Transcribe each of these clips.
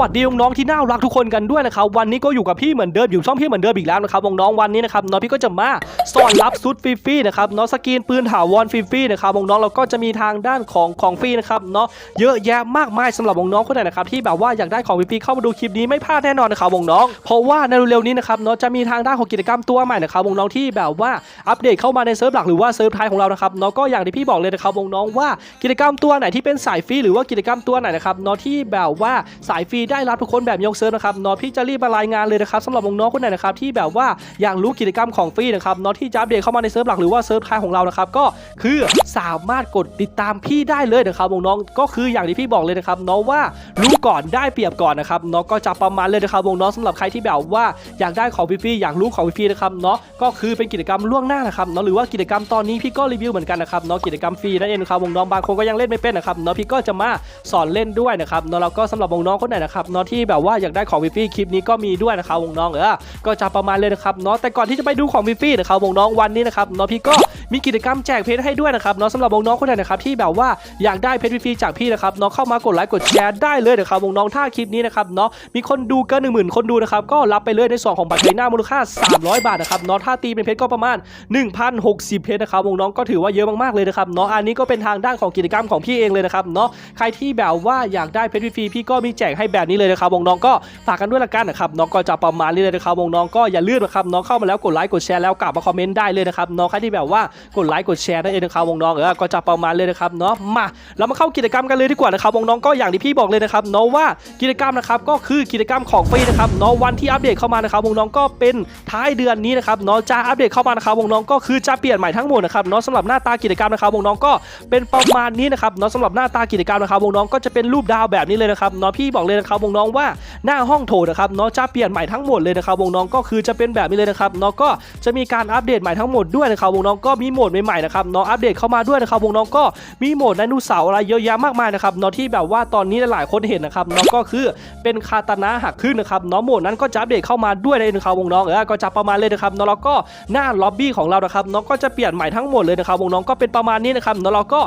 วัสดีน้องๆที่น่ารักทุกคนกันด้วยนะครับวันนี้ก็อยู่กับพี่เหมือนเดิมอยู่ช่องพี่เหมือนเดิมอีกแล้วนะครับน้องๆวันนี้นะครับน้องพี่ก็จะมาสอนรับซุดฟรีๆนะครับเนาะสกรีนปืนถาวรฟรีๆนะครับน้องๆเราก็จะมีทางด้านของของฟรีนะครับเนาะเยอะแยะมากมายสำหรับน้องๆคนไหนนะครับที่แบบว่าอยากได้ของฟรีๆเข้ามาดูคลิปนี้ไม่พลาดแน่นอนนะครับน้องๆเพราะว่าในเร็วๆนี้นะครับเนาะจะมีทางด้านของกิจกรรมตัวใหม่นะครับน้องๆที่แบบว่าอัปเดตเข้ามาในเซิร์ฟหลักหรือว่าเซิร์ฟไทยของเรานะครับเนาะก็อย่างที่พี่บอกเลยนะครับน้องๆว่ากิจกรรมตัวไหนที่เป็นสายฟรีหรือว่ากิจกรรมตัวไหนนะครับเนาะที่แบบว่าสายฟรีได้รับทุกคนแบบยกเซิร์ฟนะครับนาะพี่จะรีบมารายงานเลยนะครับสำหรับน้องๆคนไหนนะครับที่แบบว่าอยากรู้กิจกรรมของฟรีนะครับนาะที่จะอัปเดตเข้ามาในเซิร์ฟหลักหรือว่าเซิร์ฟไทยของเรานะครับก็คือสามารถกดติดตามพี่ได้เลยนะครับน้องๆก็คืออย่างที่พี่บอกเลยนะครับเนาะว่ารู้ก่อนได้เปรียบก่อนนะครับเนาะก็จะประมาณเลยนะครับน้องสำหรับใครที่แบบว่าอยากได้ของฟรีๆอยากรู้ของฟรีๆนะครับเนาะก็คือเป็นกิจกรรมล่วงหน้านะครับเนาะหรือว่ากิจกรรมตอนนี้พี่ก็รีวิวเหมือนกันนะครับเนาะกิจกรรมฟรีนั่นเองนะครับน้องบางคนก็ยังเล่นไม่เป็นนะครับเนาะพี่ก็จะมาสอนเล่นด้วยนะครับเนาะแล้วก็สำหรับน้องคนไหนนะครับเนาะที่แบบว่าอยากได้ของฟรีๆคลิปนี้ก็มีด้วยนะครับน้องเออก็จะประมาณเลยนะครับเนาะแต่ก่อนที่จะไปดูของฟรีๆนะครับน้องวันนี้นะครับเนาะพี่ก็ มีกิจกรรมแจกเพชรให้ด้วยนะครับเนาะสำหรับน้องคนไหนนะครับที่แบบว่าอยากได้เพชรฟรีจากพี่นะครับเนาะเข้ามากดไลค์กดแชร์ได้เลยนะครับวงน้องถ้าคลิปนี้นะครับเนาะมีคนดูเกิน1 0,000คนดูนะครับก็รับไปเลยในส่วนของบัตรเพชรหน้ามูลค่า 300 บาทนะครับเนาะถ้าตีเป็นเพชรก็ประมาณ 1,060 เพชรนะครับวงน้องก็ถือว่าเยอะมากๆเลยนะครับเนาะอันนี้ก็เป็นทางด้านของกิจกรรมของพี่เองเลยนะครับเนาะใครที่แบบว่าอยากได้เพชรฟรีพี่ก็มีแจกให้แบบนี้เลยนะครับวงน้องก็ฝากกันด้วยละกันนะครับน้องก็จะประมาณนี้เลยนะครับน้องก็อย่าลืมนะครับน้องเข้ามาแล้วกดไลค์กดแชร์แล้วกลับมาคอมเมนต์ได้เลยนะครับน้องใครที่แบบว่ากดไลค์กดแชร์ได้เองนะครับวงน้องเออก็จะประมาณเลยนะครับเนาะมาเรามาเข้ากิจกรรมกันเลยดีกว่านะครับวงน้องก็อย่างที่พี่บอกเลยนะครับเนาะว่ากิจกรรมนะครับก็คือกิจกรรมของฟรีนะครับเนาะวันที่อัปเดตเข้ามานะครับวงน้องก็เป็นท้ายเดือนนี้นะครับเนาะจะอัปเดตเข้ามานะครับวงน้องก็คือจะเปลี่ยนใหม่ทั้งหมดนะครับเนาะสำหรับหน้าตากิจกรรมนะครับวงน้องก็เป็นประมาณนี้นะครับเนาะสำหรับหน้าตากิจกรรมนะครับวงน้องก็จะเป็นรูปดาวแบบนี้เลยนะครับเนาะพี่บอกเลยนะครับวงน้องว่าหน้าห้องโถนะครับเนาะจะเปลี่ยนใหม่ทั้งหมดเลยนะครับน้องก็คือจะเป็นแบบนี้เลยนะครับเนาะก็จะมีการอัปเดตใหม่ทั้งหมดด้วยนะครับน้องก็มีโหมดใหม่ๆนะครับเนาะอัปเดตเข้ามาด้วยนะครับวงน้องก็มีโหมดไดโนเสาร์อะไรเยอะแยะมากมายนะครับเนาะที่แบบว่าตอนนี้หลายๆคนเห็นนะครับเนาะก็คือเป็นคาตานะหักครึ่งนะครับเนาะโหมดนั้นก็จะอัปเดตเข้ามาด้วยเลยนะครับน้องเออก็จะประมาณเลยนะครับเนาะแล้วก็หน้าล็อบบี้ของเรานะครับเนาะก็จะเปลี่ยนใหม่ทั้งหมดเลยนะครับวงน้องก็เป็นประมาณนี้นะครับเนาะแล้วก็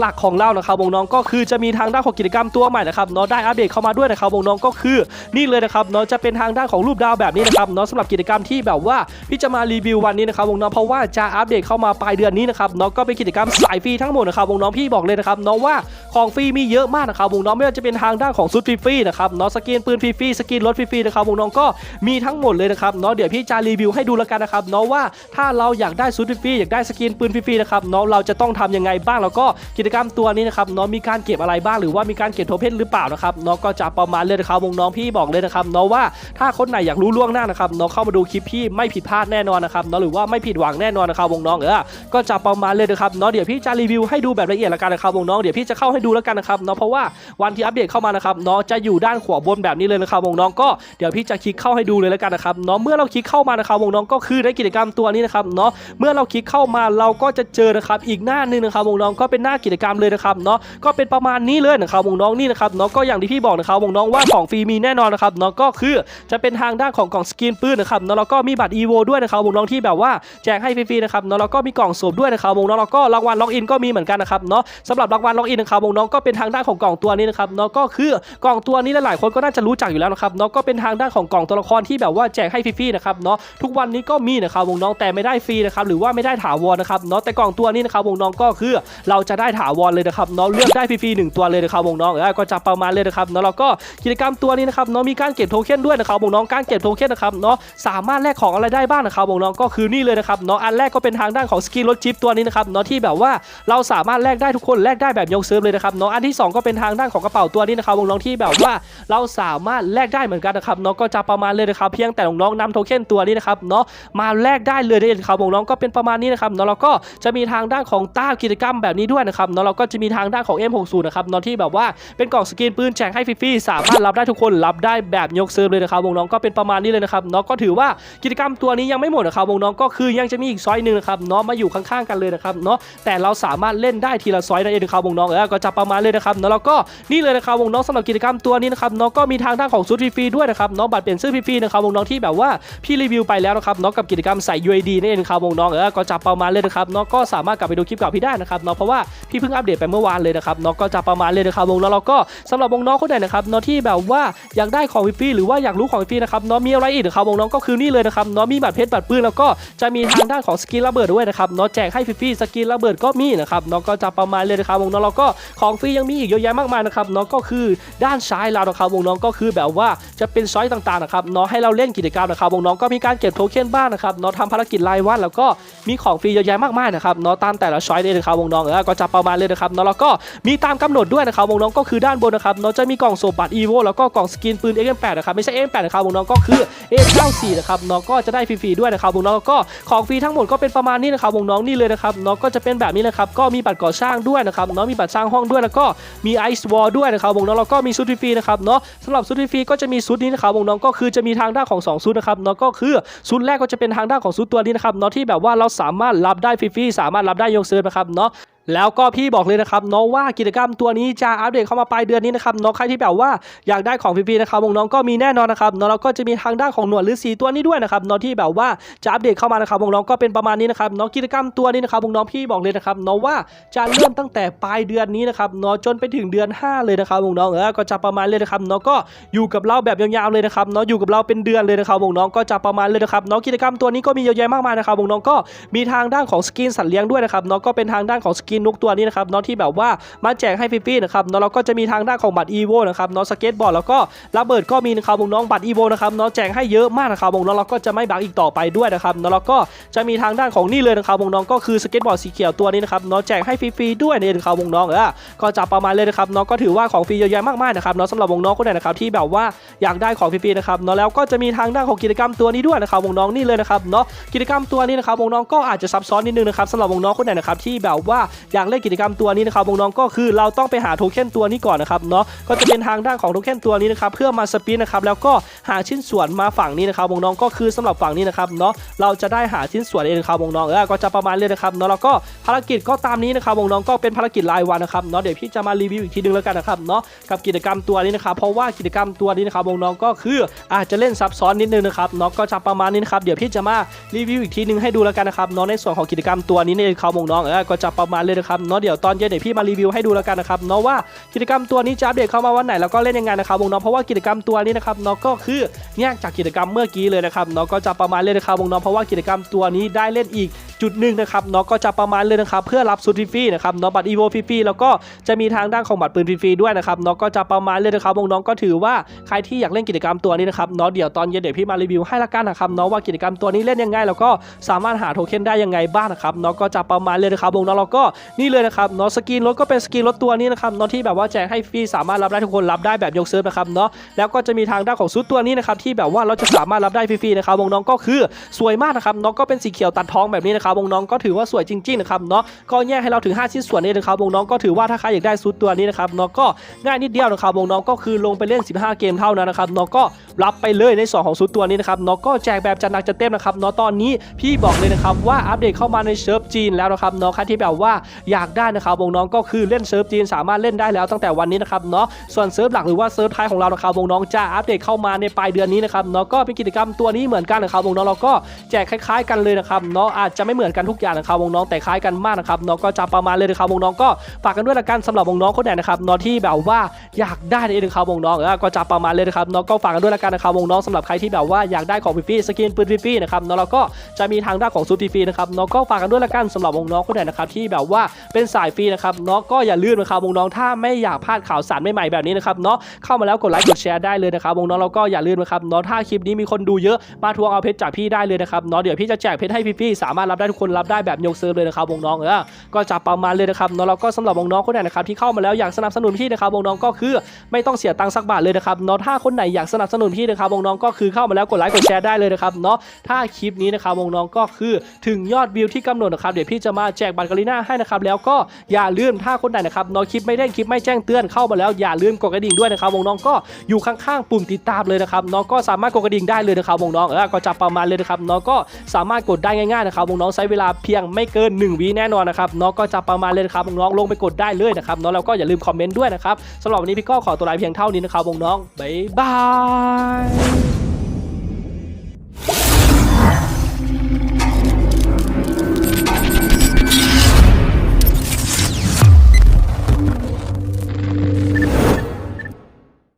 หลักๆของเรานะครับวงน้องก็คือจะมีทางด้านของกิจกรรมตัวใหม่นะครับเนาะได้อัปเดตเข้ามาด้วยนะครับวงน้องก็คือนี่เลยนะครับเนาะจะเป็นทางด้านของรูปดาวแบบนี้นะครับเนาะสำหรับกิจกรรมที่แบบว่าพี่จะมารีวิววันนี้นะครับน้องเพราะว่าจะอัปเดตเข้ามาปายเดือนนี้นะครับเนาะก็เป็นกิจกรรมสายฟรีทั้งหมดนะครับวงน้องพี่บอกเลยนะครับเนาะว่าของฟรีมีเยอะมากนะครับวงน้องไม่ว่าจะเป็นทางด้านของซุดฟรีๆนะครับเนาะสกินปืนฟรีๆสกินรถฟรีๆนะครับวงน้องก็มีทั้งหมดเลยนะครับเนาะเดี๋ยวพี่จะรีวิวให้ดูแล้วกันนะครับเนาะว่าถ้าเราอยากได้ซุดฟรีๆอยากได้สกินปืนฟรีๆนะครับเนาะเราจะต้องทำยังไงบ้างแล้วก็กิจกรรมตัวนี้นะครับเนาะมีการเก็บอะไรบ้างหรือว่ามีการเก็บโทเพนหรือเปล่านะครับเนาะก็จะประมาณเลยนะครับวงน้องพี่บอกเลยนะครับเนาะว่าถ้าคนไหนอยากรู้ล่วงหน้านะครับเนาะเข้ามาดูคลิปพี่ไม่ผิดพลาดแน่นอนนะครับเนาะหรือว่าไม่ผิดหวังแน่นอนนะครับน้องเออก็จะประมาณเลยนะครับเนาะเดี๋ยวพี่จะรีวิวให้ดูแบบละเอียดล้วกันนะครับวงน้องเดี๋ยวพี่จะเข้าให้ดูแล้วกันนะครับเนาะเพราะว่าวันที่อัปเดตเข้ามานะครับเนาะจะอยู่ด้านขวาบนแบบนี้เลยนะครับวงน้องก็เดี๋ยวพี่จะคลิกเข้าให้ดูเลยแล้วกันนะครับเนาะเมื่อเราคลิกเข้ามานะครับวงน้องก็คือได้กิจกรรมตัวนี้นะครับเนาะเมื่อเราคลิกเข้ามาเราก็จะเจอนะครับอีกหน้าหนึงนะครับวงน้องก็เป็นหน้ากิจกรรมเลยนะครับเนาะก็เป็นประมาณนี้เลยนะครับวงน้องนี่นะครับเนาะก็อย่างที่พี่บอกนะครับวงน้องว่าของฟรีมีแน่นอนนะครับเนาะก็คือจะเป็นทางด้านของกล่องสกินปืนนะครับเนาะแล้วก็มีบัตร EVO ด้วยนะครับน้องที่แบบว่าแจกให้ฟรีๆนะครับเนาะแล้วก็มีกล่องสวมด้วยนะครับน้องแล้วก็รางวัลล็อกอินก็มีเหมือนกันนะครับเนาะสำหรับรางวัลล็อกอินนะครับน้องก็เป็นทางด้านของกล่องตัวนี้นะครับเนาะก็คือกล่องตัวนี้หลายๆคนก็น่าจะรู้จักอยู่แล้วนะครับเนาะก็เป็นทางด้านของกล่องตัวละครที่แบบว่าแจกให้ฟรีๆนะครับเนาะทุกวันนี้ก็มีนะครับน้องแต่ไม่ได้ฟรีนะครับหรือว่าไม่ได้ถาวรนะครับเนาะแต่กล่องตัวนี้นะครับน้องก็คือเราจะได้ถาวรเลยนะครับเนาะเลือกได้ฟรีๆหนึ่งตัวเลยนะครับน้องเออก็จะประมาณเลยนะครับเนาะแล้วก็กิจกรรมตัวนี้นะครับเนาะมีการเก็บโทเค็นด้วยนะครับน้องการเก็บโทเค็นนะครับเนาะสามารถแลกของอะไรได้บ้างนะครับน้องก็คือนี่เลยนะครับเนาะอันแรกก็เป็นทางด้านของสกินรถจิ๊บตัวนี้นะครับเนาะที่แบบว่าเราสามารถแลกได้ทุกคนแลกได้แบบยกเซิร์ฟเลยนะครับเนาะอันที่สองก็เป็นทางด้านของกระเป๋าตัวนี้นะครับวงน้องที่แบบว่าเราสามารถแลกได้เหมือนกันนะครับเนาะก็จะประมาณเลยนะครับเพียงแต่น้องๆนำโทเค็นตัวนี้นะครับเนาะมาแลกได้เลยนั่นเองครับวงน้องก็เป็นประมาณนี้นะครับเนาะแล้วก็จะมีทางด้านของต้ากิจกรรมแบบนี้ด้วยนะครับเนาะเราก็จะมีทางด้านของ M60 นะครับเนาะที่แบบว่าเป็นกล่องสกินปืนแจกให้ฟรีๆสามารถรับได้ทุกคนรับได้แบบยกเซิร์ฟเลยนะครับวงน้องก็เป็นประมาณนี้เลยนะครับเนาะก็ถือว่ากิจกรรมตัวนี้ยังไม่หมดนะครับน้องก็คือยังจะมีอีกซอยหนึ่งนะครับเนาะมาอยู่ข้างๆกันเลยนะครับเนาะแต่เราสามารถเล่นได้ทีละซอยนั่นเองนะครับวงน้องเออก็จะประมาณเลยนะครับเนาะแล้วก็นี่เลยนะครับวงน้องสำหรับกิจกรรมตัวนี้นะครับเนาะก็มีทางด้านของซูดฟรีๆด้วยนะครับเนาะบัตรเปลี่ยนเสื้อฟรีๆนะครับวงน้องที่แบบว่าพี่รีวิวไปแล้วนะครับเนาะกับกิจกรรมใส่ UAD นั่นเองครับวงน้องเออก็จะประมาณเลยนะครับเนาะก็สามารถกลับไปดูคลิปเก่าพี่ได้นะครับเนาะเพราะว่าพี่เพิ่งอัปเดตไปเมื่อวานเลยนะครับเนาะก็จะประมาณเลยนะครับวงน้องแล้วก็สำหรับวงน้องคนไหนนะครับเนาะที่แบบว่าอยากได้ของฟรีหรือว่าอยากรู้ของฟรีนะครับเนาะมีอะไรอีกนะครับวงน้องก็คือนี่เลยนะครับเนาะมีบัตรเพชรบัตรปืนแล้วก็จะมีทางด้านของสกินระเบิดด้วยนะครับเนาะแจกให้ฟรีๆสกินระเบิดก็มีนะครับเนาะก็จะประมาณเลยนะครับวงน้องแล้วก็ของฟรียังมีอีกเยอะแยะมากมายนะครับเนาะก็คือด้านซ้ายเรานะครับวงน้องก็คือแบบว่าจะเป็นซอยต่างๆนะครับเนาะให้เราเล่นกิจกรรมนะครับวงน้องก็มีการเก็บโทเค็นบ้างนะครับเนาะทำภารกิจรายวันแล้วก็มีของฟรีเยอะแยะมากมายนะครับเนาะตามแต่ละซอยเลยนะครับวงน้องเออก็จะประมาณเลยนะครับเนาะแล้วก็มีตามกำหนดด้วยนะครับวงน้องก็คือด้านบนนะครับเนาะจะมีกล่องโซบัตอีโวแล้วก็กล่องสกินปืน X8 นะครับไม่ใช่ X8 นะครับวงน้องก็คือ A94 นะครับเนาะก็จะได้ฟรีๆด้วยนะครับวงน้องก็ของฟรีทั้งหมดก็เป็นประมาณนี้นะครับวงน้องนี่เลยนะครับน้องก็จะเป็นแบบนี้นะครับ ก็มีบัตรก่อสร้างด้วยนะครับน้องมีบัตรสร้างห้องด้วยแล้วก็มีไอซ์วอลด้วยนะครับวงน้องเราก็มีชุดฟรีนะครับเนาะสำหรับชุดฟรีก็จะมีชุดนี้นะครับวงน้องก็คือจะมีทางด้านของสองชุดนะครับเนาะก็คือชุดแรกก็จะเป็นทางด้านของชุดตัวนี้นะครับเนาะที่แบบว่าเราสามารถรับได้ฟรีๆสามารถรับได้ยกเซิร์ฟนะครับเนาะ แล้วก็พี่บอกเลยนะครับเนาะว่ากิจกรรมตัวนี้จะอัปเดตเข้ามาปลายเดือนนี้นะครับเนาะใครที่แบบว่าอยากได้ของฟรีๆนะครับวงน้องก็มีแน่นอนนะครับนาะแล้วก็จะมีทางด้านของหนวดหรือสีตัวนี้ด้วยนะครับเนาะที่แบบว่าจะอัปเดตเข้ามานะครับวงน้องก็เป็นประมาณนี้นะครับเนาะกิจกรรมตัวนี้นะครับวงน้องพี่บอกเลยนะครับเนาะว่าจะเริ่มตั้งแต่ปลายเดือนนี้นะครับเนาะจนไปถึงเดือน 5 เลยนะครับวงน้องเออก็จะประมาณเลยนะครับเนาะก็อยู่กับเราแบบยาวๆเลยนะครับเนาะอยู่กับเราเป็นเดือนเลยนะครับวงน้องก็จะประมาณเลยนะครับเนาะกิจกรรมตัวนี้ก็มีเยอะแยะมากมายนะครับวงน้องก็มีทางด้านของสกินสัตว์เลี้ยงด้วยนะครับเนาะก็เป็นทางด้านของสกินนกตัวนี้นะครับเนาะที่แบบว่ามาแจกให้ฟรีๆนะครับเนาะเราก็จะมีทางด้านของบัตรอีโวนะครับเนาะสเก็ตบอร์ดแล้วก็ระเบิดก็มีนะครับวงน้องบัตรอีโวนะครับเนาะแจกให้เยอะมากนะครับวงน้องเราก็จะไม่บักอีกต่อไปด้วยนะครับเนาะแล้วก็จะมีทางด้านของนี่เลยนะครับวงน้องก็คือสเก็ตบอร์ดสีเขียวตัวนี้นะครับเนาะแจกให้ฟรีๆด้วยในนะครับวงน้องเออก็จะประมาณเลยนะครับเนาะก็ถือว่าของฟรีเยอะแยะมากมายนะครับเนาะสำหรับวงน้องคนไหนนะครับที่แบบว่าอยากได้ของฟรีๆนะครับเนาะแล้วก็จะมีทางด้านของกิจกรรมตัวนี้ด้วยนะครับวงน้องนี่เลยนะครับเนาะกิจกรรมตัวนี้นะครับวงน้องก็อาจจะซับซ้อนนิดนึงนะครับสำหรับวงน้องคนไหนนะครับที่แบบว่าอยากเล่นกิจกรรมตัวนี้นะครับวงน้องก็คือเราต้องไปหาโทเค็นตัวนี้ก่อนนะครับเนาะก็จะเป็นทางด้านของโทเค็นตัวนี้นะครับเพื่อมาสปินนะครับแล้วก็หาชิ้นส่วนมาฝั่งนี้นะครับวงน้องก็คือสำหรับฝั่งนี้นะครับเนาะเราจะได้หาชิ้นส่วนเองนะครับวงน้องเออก็จะประมาณเลยนะครับเนาะแล้วก็ภารกิจก็ตามนี้นะครับวงน้องก็เป็นภารกิจรายวันนะครับเนาะเดี๋ยวพี่จะมารีวิวอีกทีนึงแล้วกันนะครับเนาะกับกิจกรรมตัวนี้นะครับเพราะว่ากิจกรรมตัวนี้นะครับวงน้องก็คืออาจจะเล่นซับซ้อนนิดนึงนะครับเนาะก็จะประมาณนี้นะครับเดี๋ยวพี่จะมารีวิวอีกทีนึงให้ดูแล้วกันนะครับเนาะในส่วนของกิจกรรมตัวนี้เนี่ยเขาวงน้องเออก็จะประมาณเลยนะครับเนาะเดี๋ยวตอนเย็นเดี๋ยวพี่มารีวิวให้ดูแล้วกันนะครับเนาะว่ากิจกรรมตัวนี้จะอัปเดตเข้ามาวันไหนแล้วก็เล่นยังไงนะครับวงน้องเพราะว่ากิจกรรมตัวนี้นะครับเนาะก็คือแยกจากกิจกรรมเมื่อกี้เลยนะครับเนาะก็จะประมาณเลยนะครับวงน้องเพราะว่ากิจกรรมตัวนี้ได้เล่นอีกจุดหนึ่งนะครับเนาะก็จะประมาณเลยนะครับเพื่อรับซูฟรีนะครับเนาะบัตรอีโวฟรีแล้วก็จะมีทางด้านของบัตรปืนฟรีด้วยนะครับเนาะก็จะประมาณเลยนะครับวงน้องก็ถือว่าใครที่อยากเล่นกิจกรรมตัวนี้นะครับเนาะเดี๋ยวตอนเย็นเดี๋ยวพี่มารีวิวให้ละกันนะครับเนาะว่ากิจกรรมตัวนี้เล่นยังไงแล้วก็สามารถหาโทเค็นได้ยังไงบ้างนะครับเนาะก็จะประมาณเลยนะครับวงน้องเราก็นี่เลยนะครับเนาะสกินรถก็เป็นสกินรถตัวนี้นะครับเนาะที่แบบว่าแจกให้ฟรีสามารถรับได้ทุกคนรับได้แบบยกเซิร์ฟนะครับเนาะแล้วก็จะมีทางด้านของซุดตัวนี้นะครับที่แบบว่าเราจะสามารถรับได้ฟรีๆนะครับวงน้องก็คือสวยมากนะครับเนาะก็เป็นสีเขียวตัดทองแบบนี้นะครับวงน้องก็ถือว่าสวยจริงๆนะครับเนาะก็แยกให้เราถึง 5 ชิ้นส่วนนี้นะครับวงน้องก็ถือว่าถ้าใครอยากได้ซุดตัวนี้นะครับเนาะก็ง่ายนิดเดียวนะครับวงน้องก็คือลงไปเล่น 15 เกมเท่านั้นนะครับเนาะก็รับไปเลยในส่วนของซุดตัวนี้นะครับเนาะก็แจกแบบจัดหนักจัดเต็มนะครับเนาะตอนนี้พี่บอกเลยนะครับว่าอัปเดตเข้ามาในเซิร์ฟจีนแล้วนะครับเนาะใครที่แบบว่าอยากได้นะครับวงน้องก็คือเล่นเซิร์ฟจีนสามารถเล่นได้แล้วตั้งแต่วันนี้นะครับเนาะส่วนเซิร์ฟหลักหรือว่าเซิร์ฟท้ายของเรานะครับวงน้องจะอัปเดตเข้ามาในปลายเดือนนี้นะครับเนาะก็เป็นกิจกรรมตัวนี้เหมือนกันนะครับวงน้องเราก็แจกคล้ายๆ กันเลยนะครับเนาะอาจจะไม่เหมือนกันทุกอย่างนะครับวงน้องแต่คล้ายกันมากนะครับเนาะก็จะประมาณเลยนะครับวงน้องก็ฝากกันด้วยละกันสำหรับวงน้องคนไหนนะครับเนาะที่แบบว่าอยากได้ในเองนะครับวงน้องก็จะประมาณเลยนะครับเนาะก็ฝากกันด้วยละกันนะครับวงน้องสำหรับใครที่แบบว่าอยากได้ของฟรีสกินปืนฟรีนะครับเนาะแล้วก็จะมีทางด้านของซูฟรีนะครับเนาะก็ฝากกันด้วยละกันสำหรับวงน้องคนไหนนะครับที่แบบว่าเป็นสายฟรีนะครับเนาะก็อย่าลืมนะครับวงน้องถ้าไม่อยากพลาดข่าวสารใหม่ๆแบบนี้นะครับเนาะเข้ามาแล้วกดไลค์กดแชร์ได้เลยนะครับวงน้องแล้วก็อย่าลืมนะครับเนาะถ้าคลิปนี้มีคนดูเยอะมาทวงเอาเพชรจากพี่ได้เลยนะครับเนาะเดี๋ยวพี่จะแจกเพชรให้ฟรีๆสามารถรับได้ทุกคนรับได้แบบยกเซิร์ฟเลยนะครับวงน้องเออก็จะประมาณเลยนะครับเนาะแล้วก็สำหรับวงน้องคนไหนนะครับที่เข้ามาแล้วอยากสนับสนุนพี่นะครับวงน้องก็คือไม่ต้องเสียตังค์สักบาทเลยนะครับเนาะถ้าคนไหนอยากสนับสนุนพี่นะครับวงน้องก็คือเข้ามาแล้วกดไลค์กดแชร์ได้เลยนะครับเนาะถ้าคลิปนี้นะครับวงน้องก็คือถึงยอดวิวที่กำหนดนะครับเดี๋ยวพี่จะมาแจกบัตรกาลิน่าให้นะครับแล้วก็อย่าลืมถ้าคนไหนนะครับเนาะคลิปไม่เด้งคลิปไม่แจ้งเตือนเข้ามาแล้วอย่าลืมกดกระดิ่งด้วยนะครับวงน้องก็อยู่ข้างๆปุ่มติดตามเลยนะครับเนาะก็สามารถกดกระดิ่งได้เลยนะครับวงน้องเออก็จะประมาณเลยนะครับเนาะก็สามารถกดได้ง่ายๆนะครับวงน้องใช้เวลาเพียงไม่เกิน 1วิแน่นอนนะครับเนาะก็จะประมาณเลยนะครับวงน้องลงไปกดได้เลยนะครับเนาะแล้วก็อย่าลืมคอมเมนต์ด้วยนะครับสำหรับวันนี้พี่ก็ขอตัวลาเพียงเท่านี้นะครับวงน้องบ๊ายบาย